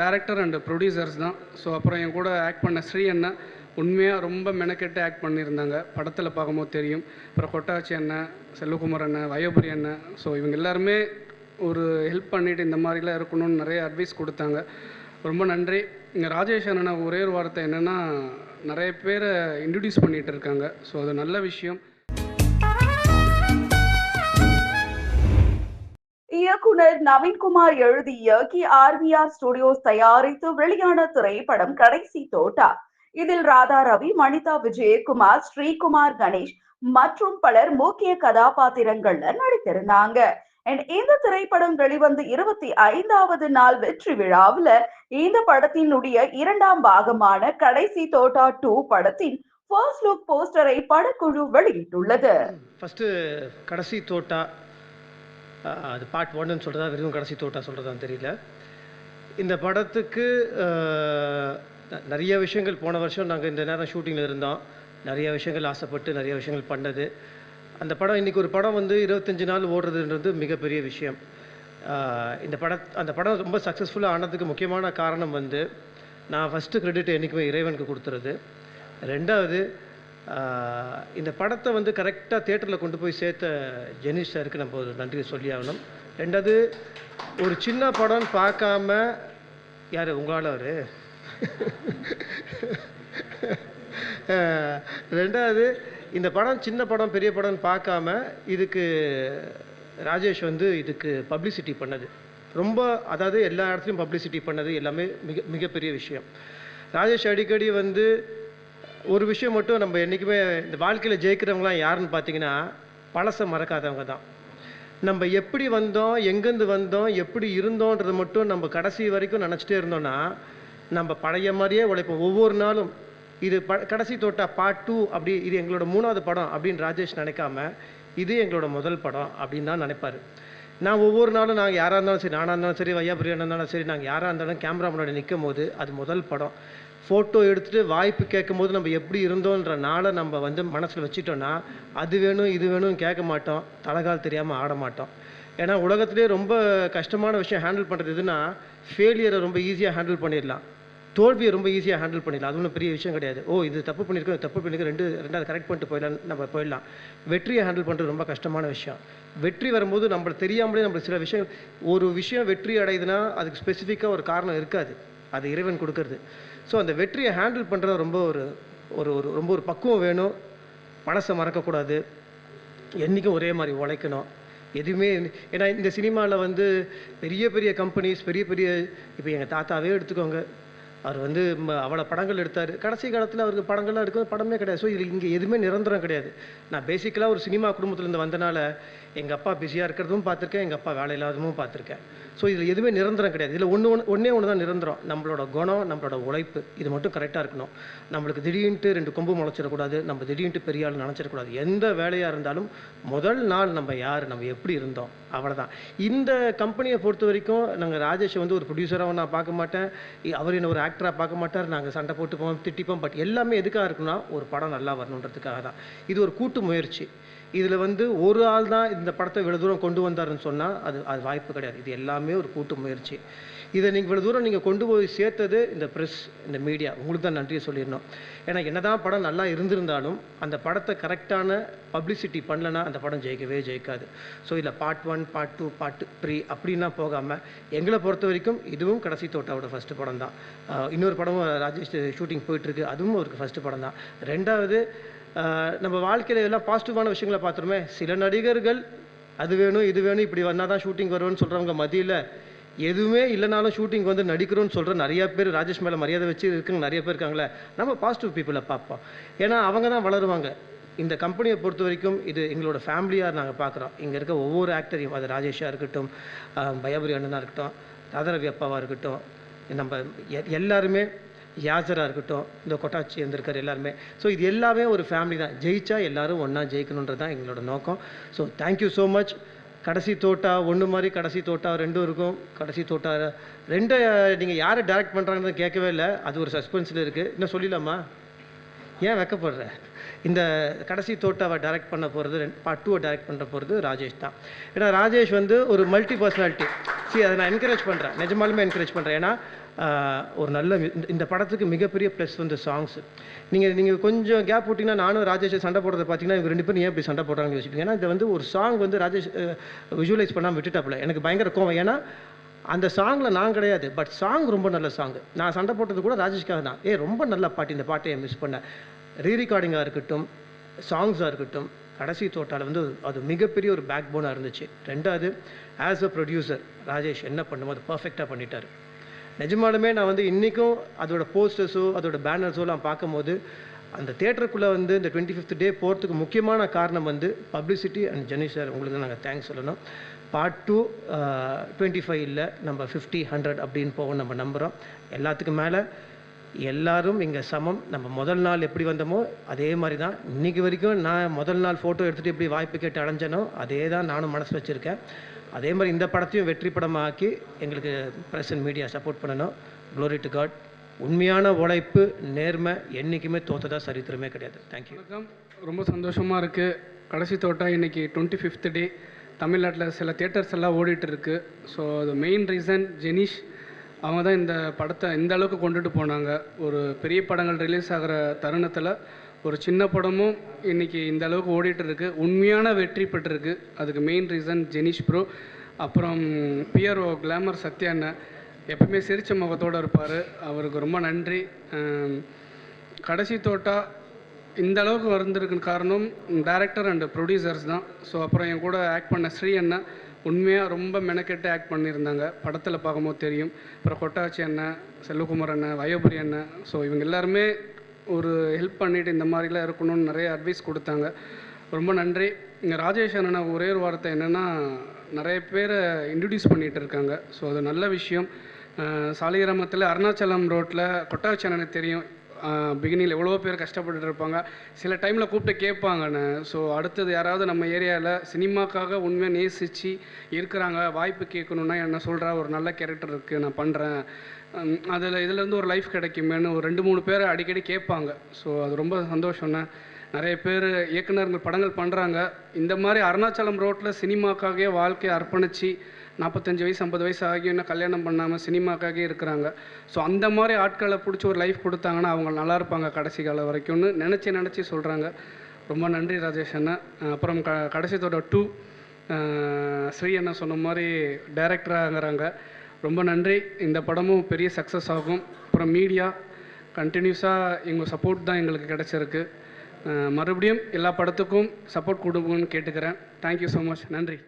Director and producers தான். So அப்புறம் என் கூட ஆக்ட் பண்ண ஸ்ரீ அண்ணன் உண்மையாக ரொம்ப மெனக்கெட்டு ஆக்ட் பண்ணியிருந்தாங்க. படத்தில் பார்க்கும்போது தெரியும். அப்புறம் கொட்டாச்சி அண்ணன் செல்வகுமார் அண்ணன் வயோபுரி அண்ணன் ஸோ இவங்க எல்லாருமே ஒரு ஹெல்ப் பண்ணிவிட்டு இந்த மாதிரிலாம் இருக்கணும்னு நிறைய அட்வைஸ் கொடுத்தாங்க. ரொம்ப நன்றி. இங்கே ராஜேஷ் அண்ணனை ஒரே ஒரு வார்த்தை என்னென்னா நிறைய பேரை இன்ட்ரடியூஸ் பண்ணிகிட்டு இருக்காங்க. ஸோ அது நல்ல விஷயம். இயக்குனர் நவீன்குமார் எழுதி இயக்கி ஆர்விஆர் ஸ்டுடியோஸ் தயாரித்து வெளியான திரைப்படம் கடைசி தோட்டா. இதில் ராதா ரவி மணிதா விஜயகுமார் ஸ்ரீகுமார் கணேஷ் மற்றும் பலர் முக்கிய கதாபாத்திரங்கள்ல நடித்திருந்தாங்க. இந்த திரைப்படம் வெளிவந்து இருபத்தி ஐந்தாவது நாள் வெற்றி விழாவுல இந்த படத்தினுடைய இரண்டாம் பாகமான கடைசி தோட்டா டூ படத்தின் ஃபர்ஸ்ட் லுக் போஸ்டரை படக்குழு வெளியிட்டுள்ளது. ஃபர்ஸ்ட் கடைசி தோட்டா அது பார்ட் ஒன்னு சொல்கிறதா வெறும் கடைசி தோட்டா சொல்கிறதான்னு தெரியல. இந்த படத்துக்கு நிறைய விஷயங்கள் போன வருஷம் நாங்கள் இந்த நேரம் ஷூட்டிங்கில் இருந்தோம். நிறைய விஷயங்கள் ஆசைப்பட்டு நிறைய விஷயங்கள் பண்ணது. அந்த படம் இன்றைக்கி ஒரு படம் வந்து இருபத்தஞ்சி நாள் ஓடுறதுன்றது மிகப்பெரிய விஷயம். இந்த பட அந்த படம் ரொம்ப சக்ஸஸ்ஃபுல்லாக ஆனதுக்கு முக்கியமான காரணம் வந்து நான் ஃபஸ்ட்டு கிரெடிட் என்றைக்குமே இறைவனுக்கு கொடுத்துறது. ரெண்டாவது இந்த படத்தை வந்து கரெக்டாக தேட்டரில் கொண்டு போய் சேர்த்த ஜெனிஷ் சாருக்கு நம்ம ஒரு நன்றி சொல்லி ஆகணும். ரெண்டாவது ஒரு சின்ன படம்னு பார்க்காம யார் உங்களால் அவர்? ரெண்டாவது இந்த படம் சின்ன படம் பெரிய படம்னு பார்க்காம இதுக்கு ராஜேஷ் வந்து இதுக்கு பப்ளிசிட்டி பண்ணது. ரொம்ப அதாவது எல்லா இடத்துலையும் பப்ளிசிட்டி பண்ணது எல்லாமே மிக மிகப்பெரிய விஷயம். ராஜேஷ் அடிக்கடி வந்து ஒரு விஷயம் மட்டும் நம்ம என்றைக்குமே இந்த வாழ்க்கையில் ஜெயிக்கிறவங்களாம் யாருன்னு பார்த்தீங்கன்னா பழசை மறக்காதவங்க தான். நம்ம எப்படி வந்தோம் எங்கேருந்து வந்தோம் எப்படி இருந்தோன்றது மட்டும் நம்ம கடைசி வரைக்கும் நினச்சிட்டே இருந்தோம்னா நம்ம பழைய மாதிரியே உழைப்போம். ஒவ்வொரு நாளும் இது ப கடைசி தோட்டா பார்ட் டூ அப்படி இது எங்களோட மூணாவது படம் அப்படின்னு ராஜேஷ் நினைக்காம இது எங்களோட முதல் படம் அப்படின்னு தான் நினைப்பார். நான் ஒவ்வொரு நாளும் நாங்கள் யாராக இருந்தாலும் சரி நானாக இருந்தாலும் சரி வையா பிரியாணா இருந்தாலும் சரி நாங்கள் யாராக இருந்தாலும் கேமரா முன்னாடி நிற்கும் போது அது முதல் படம். ஃபோட்டோ எடுத்துகிட்டு வாய்ப்பு கேட்கும் போது நம்ம எப்படி இருந்தோன்ற நாளை நம்ம வந்து மனசில் வச்சுட்டோன்னா அது வேணும் இது வேணும்னு கேட்க மாட்டோம். தலகால் தெரியாமல் ஆட மாட்டோம். ஏன்னா உலகத்திலே ரொம்ப கஷ்டமான விஷயம் ஹேண்டில் பண்ணுறது எதுனா ஃபெயிலியரை ரொம்ப ஈஸியாக ஹேண்டில் பண்ணிடலாம். தோல்வியை ரொம்ப ஈஸியாக ஹேண்டில் பண்ணிடலாம். அது ஒன்றும் பெரிய விஷயம் கிடையாது. ஓ இது தப்பு பண்ணியிருக்கோம் தப்பு பண்ணியிருக்கோம் ரெண்டு ரெண்டாவது கரெக்ட் பண்ணிட்டு போயிடலாம் நம்ம போயிடலாம். வெற்றியை ஹேண்டில் பண்ணுறது ரொம்ப கஷ்டமான விஷயம். வெற்றி வரும்போது நம்மளை தெரியாமலே நம்மளுக்கு சில விஷயம் ஒரு விஷயம் வெற்றி அடையுதுன்னா அதுக்கு ஸ்பெசிஃபிக்காக ஒரு காரணம் இருக்காது. அது இறைவன் கொடுக்கறது. ஸோ அந்த வெற்றியை ஹேண்டில் பண்ணுறது ரொம்ப ஒரு ஒரு ஒரு ரொம்ப ஒரு பக்குவம் வேணும். மனசை மறக்கக்கூடாது. என்றைக்கும் ஒரே மாதிரி உழைக்கணும். எதுவுமே ஏன்னா இந்த சினிமாவில் வந்து பெரிய பெரிய கம்பெனிஸ் பெரிய பெரிய இப்போ எங்கள் தாத்தாவே எடுத்துக்கோங்க. அவர் வந்து அவ்வளோ படங்கள் எடுத்தார். கடைசி காலத்தில் அவருக்கு படங்கள்லாம் எடுக்க படமே கிடையாது. ஸோ இதில் இங்கே எதுவுமே நிரந்தரம் கிடையாது. நான் பேசிக்கலாக ஒரு சினிமா குடும்பத்துலேருந்து வந்தனால எங்கள் அப்பா பிஸியாக இருக்கிறதும் பார்த்துருக்கேன் எங்கள் அப்பா வேலை இல்லாததும் பார்த்துருக்கேன். ஸோ இதில் எதுவுமே நிரந்தரம் கிடையாது. இதில் ஒன்று ஒன்று ஒன்றே ஒன்று தான் நிரந்தரம். நம்மளோட குணம் நம்மளோட உழைப்பு இது மட்டும் கரெக்டாக இருக்கணும். நம்மளுக்கு திடீர்னுட்டு ரெண்டு கொம்பு முளைச்சிடக்கூடாது நம்ம திடீர்னுட்டு பெரிய ஆள் நினச்சிடக்கூடாது. எந்த வேலையாக இருந்தாலும் முதல் நாள் நம்ம யார்? நம்ம எப்படி இருந்தோம்? அவ்வளோதான் இந்த கம்பெனியை பொறுத்த வரைக்கும் நாங்கள் ராஜேஷை வந்து ஒரு ப்ரொடியூசராகவும் நான் பார்க்க மாட்டேன். அவர் என்ன ஒரு ஆக்டராக பார்க்க மாட்டார். நாங்கள் சண்டை போட்டுப்போம் திட்டிப்போம். பட் எல்லாமே எதுக்காக இருக்குன்னா ஒரு படம் நல்லா வரணுன்றதுக்காக தான் இது ஒரு கூட்டு முயற்சி. இதில் வந்து ஒரு ஆள் தான் இந்த படத்தை இவ்வளோ தூரம் கொண்டு வந்தாருன்னு சொன்னால் அது அது வாய்ப்பு கிடையாது. இது எல்லாமே ஒரு கூட்டு முயற்சி. இதை நீங்கள் இவ்வளோ தூரம் நீங்கள் கொண்டு போய் சேர்த்தது இந்த ப்ரெஸ் இந்த மீடியா உங்களுக்கு தான் நன்றியை சொல்லிடணும். ஏன்னா என்னதான் படம் நல்லா இருந்திருந்தாலும் அந்த படத்தை கரெக்டான பப்ளிசிட்டி பண்ணலனா அந்த படம் ஜெயிக்கவே ஜெயிக்காது. ஸோ இதில் part one part two part three அப்படின்னா போகாமல் எங்களை பொறுத்த வரைக்கும் இதுவும் கடைசி தோட்டாவோட ஃபஸ்ட்டு படம் தான். இன்னொரு படமும் ராஜேஷ் ஷூட்டிங் போயிட்டுருக்கு அதுவும் ஒரு ஃபஸ்ட்டு படம் தான். ரெண்டாவது நம்ம வாழ்க்கையில் எல்லாம் பாசிட்டிவான விஷயங்களை பார்த்துருமே. சில நடிகர்கள் அது வேணும் இது வேணும் இப்படி வந்தால் தான் ஷூட்டிங் வருவோம்னு சொல்கிறவங்க மதியில் எதுவுமே இல்லைனாலும் ஷூட்டிங் வந்து நடிக்கிறோன்னு சொல்கிற நிறைய பேர் ராஜேஷ் மேலே மரியாதை வச்சு இருக்குங்க நிறைய பேர் இருக்காங்களே நம்ம பாசிட்டிவ் பீப்புளை பார்ப்போம். ஏன்னா அவங்க தான் வளருவாங்க. இந்த கம்பெனியை பொறுத்த வரைக்கும் இது எங்களோட ஃபேமிலியாக நாங்கள் பார்க்குறோம். இங்கே இருக்க ஒவ்வொரு ஆக்டரையும் அது ராஜேஷாக இருக்கட்டும் பயபுரி அண்ணனாக இருக்கட்டும் ராதாரவி அப்பாவாக இருக்கட்டும் நம்ம எ- எல்லாருமே யாசராக இருக்கட்டும் இந்த கொட்டாச்சி இருந்திருக்கார் எல்லாருமே. ஸோ இது எல்லாமே ஒரு ஃபேமிலி தான். ஜெயிச்சா எல்லோரும் ஒன்றா ஜெயிக்கணுன்றது தான் எங்களோட நோக்கம். ஸோ தேங்க்யூ ஸோ மச் கடைசி தோட்டா ஒன்று மாதிரி கடைசி தோட்டா ரெண்டும் இருக்கும். கடைசி தோட்டா ரெண்டு நீங்கள் யாரை டேரக்ட் பண்ணுறாங்கன்னு கேட்கவே இல்லை. அது ஒரு சஸ்பென்ஸில் இருக்குது இன்னும் சொல்லிடலாமா? ஏன் வெக்கப்படுற? இந்த கடைசி தோட்டாவை டைரக்ட் பண்ண போகிறது பார்ட் டூவை டைரக்ட் பண்ண போகிறது ராஜேஷ் தான். ஏன்னா ராஜேஷ் வந்து ஒரு மல்டி பர்சனாலிட்டி சரி அதை நான் என்கரேஜ் பண்ணுறேன் நிஜமாலுமே என்கரேஜ் பண்ணுறேன் ஏன்னா ஒரு நல்ல இந்த- படத்துக்கு மிகப்பெரிய ப்ளஸ் வந்து சாங்ஸ் நீங்கள் நீங்கள் கொஞ்சம் கேப் விட்டிங்கன்னா நானும் ராஜேஷ் சண்டை போடுறத பார்த்தீங்கன்னா இவங்க ரெண்டு பேரும் ஏன் இப்படி சண்டை போடுறாங்கன்னு யோசிப்பீங்க. ஏன்னா இது வந்து ஒரு சாங் வந்து ராஜேஷ் விஷுவலைஸ் பண்ணாமல் விட்டுட்டாப்புல. எனக்கு பயங்கர கோவம். ஏன்னா அந்த சாங்கில் நான் கிடையாது பட் சாங் ரொம்ப நல்ல சாங் நான் சண்டை போட்டது கூட ராஜேஷ்காக தான். ஏ ரொம்ப நல்ல பாட்டு இந்த பாட்டை மிஸ் பண்ணேன் ரீ ரெக்கார்டிங்காக இருக்கட்டும் சாங்ஸாக இருக்கட்டும் கடைசி தோட்டால வந்து அது மிகப்பெரிய ஒரு பேக் போனாக இருந்துச்சு. ரெண்டாவது ஆஸ் அ ப்ரொடியூசர் ராஜேஷ் என்ன பண்ணுமோ அது பர்ஃபெக்டாக பண்ணிட்டார். நிஜமாலுமே நான் வந்து இன்றைக்கும் அதோட போஸ்டர்ஸோ அதோட பேனர்ஸோ நான் பார்க்கும்போது அந்த தேட்டருக்குள்ளே வந்து இந்த டுவெண்ட்டி ஃபிஃப்த் டே போகிறதுக்கு முக்கியமான காரணம் வந்து பப்ளிசிட்டி அண்ட் ஜெனி சார் உங்களுக்கு நாங்கள் தேங்க்ஸ் சொல்லணும். பார்ட் டூ டுவெண்ட்டி ஃபைவ் இல்லை நம்ம ஃபிஃப்டி ஹண்ட்ரட் அப்படின்னு போவோம் நம்ம நம்புகிறோம் எல்லாத்துக்கும் மேலே எல்லாரும் இங்கே சமம். நம்ம முதல் நாள் எப்படி வந்தோமோ அதே மாதிரி தான். இன்றைக்கி வரைக்கும் நான் முதல் நாள் ஃபோட்டோ எடுத்துகிட்டு எப்படி வாய்ப்பு கேட்டு அடைஞ்சனோ அதே தான் நானும் மனசு வச்சுருக்கேன். அதே மாதிரி இந்த படத்தையும் வெற்றி படமாக்கி எங்களுக்கு ப்ரெஸ் அண்ட் மீடியா சப்போர்ட் பண்ணணும். க்ளோரி டு காட் உண்மையான உழைப்பு நேர்மை என்றைக்குமே தோத்ததா சரித்திரமே கிடையாது. தேங்க்யூ வணக்கம். ரொம்ப சந்தோஷமாக இருக்குது கடைசி தோட்டா இன்றைக்கி டுவெண்ட்டி ஃபிஃப்த் டே தமிழ்நாட்டில் சில தேட்டர்ஸ் எல்லாம் ஓடிட்டுருக்கு. ஸோ அது மெயின் ரீசன் ஜெனிஷ் அவங்க தான் இந்த படத்தை இந்த அளவுக்கு கொண்டுட்டு போனாங்க. ஒரு பெரிய படங்கள் ரிலீஸ் ஆகிற தருணத்தில் ஒரு சின்ன படமும் இன்னைக்கு இந்த அளவுக்கு ஓடிட்டு இருக்கு உண்மையான வெற்றி பெற்றிருக்கு. அதுக்கு மெயின் ரீசன் ஜெனிஷ் ப்ரோ அப்புறம் பிஆர்ஓ கிளாமர் சத்யா அண்ணன் எப்பவுமே சிரிச்ச முகத்தோடு இருப்பார். அவருக்கு ரொம்ப நன்றி. கடைசி தோட்டா இந்த அளவுக்கு வந்திருக்குன்னு காரணம் டைரக்டர் அண்ட் ப்ரொடியூசர்ஸ் தான். ஸோ அப்புறம் என் கூட ஆக்ட் பண்ண ஸ்ரீ அண்ணன் உண்மையாக ரொம்ப மெனக்கெட்டு ஆக்ட் பண்ணியிருந்தாங்க. படத்தில் பார்க்கும்போது தெரியும். அப்புறம் கொட்டாச்சி அண்ணன் செல்வகுமார் அண்ணன் வயோபுரி அண்ணன் ஸோ இவங்க எல்லாருமே ஒரு ஹெல்ப் பண்ணிட்டு இந்த மாதிரிலாம் இருக்கணும்னு நிறைய அட்வைஸ் கொடுத்தாங்க. ரொம்ப நன்றி. இங்கே ராஜேஷ் அண்ணனை ஒரே ஒரு வார்த்தை என்னென்னா நிறைய பேரை இன்ட்ரடியூஸ் பண்ணிகிட்டு இருக்காங்க. ஸோ அது நல்ல விஷயம். சாலிகிராமத்தில் அருணாச்சலம் ரோட்டில் கொட்டாச்சி அண்ணனுக்கு தெரியும். பிகினிங்கில் எவ்வளோ பேர் கஷ்டப்பட்டுட்டு இருப்பாங்க. சில டைமில் கூப்பிட்டு கேட்பாங்கண்ணே ஸோ அடுத்தது யாராவது நம்ம ஏரியாவில் சினிமாக்காக உண்மையாக நேசித்து இருக்கிறாங்க வாய்ப்பு கேட்கணுன்னா என்ன சொல்கிறா ஒரு நல்ல கேரக்டர் இருக்குது நான் பண்ணுறேன் அதில் இதுலேருந்து ஒரு லைஃப் கிடைக்குமேன்னு ஒரு ரெண்டு மூணு பேர் அடிக்கடி கேட்பாங்க. ஸோ அது ரொம்ப சந்தோஷம்ண்ணே. நிறைய பேர் இயக்குனர்கள் படங்கள் பண்ணுறாங்க இந்த மாதிரி அருணாச்சலம் ரோட்டில் சினிமாக்காகவே வாழ்க்கையை அர்ப்பணித்து நாற்பத்தஞ்சு வயசு ஐம்பது வயசு ஆகி இன்னும் கல்யாணம் பண்ணாமல் சினிமாக்காகவே இருக்கிறாங்க. ஸோ அந்த மாதிரி ஆட்களை பிடிச்சி ஒரு லைஃப் கொடுத்தாங்கன்னா அவங்க நல்லா இருப்பாங்க கடைசி காலம் வரைக்கும்னு நினச்சி நினச்சி சொல்கிறாங்க ரொம்ப நன்றி ராஜேஷ் அண்ணன் அப்புறம் க கடைசியத்தோட டூ ஸ்ரீ அண்ணன் சொன்ன மாதிரி டைரக்டராகிறாங்க ரொம்ப நன்றி. இந்த படமும் பெரிய சக்ஸஸ் ஆகும். அப்புறம் மீடியா கண்டினியூஸாக எங்கள் சப்போர்ட் தான் எங்களுக்கு கிடச்சிருக்கு. மறுபடியும் எல்லா படத்துக்கும் சப்போர்ட் கொடுங்கன்னு கேட்டுக்கிறேன். தேங்க்யூ ஸோ மச் நன்றி.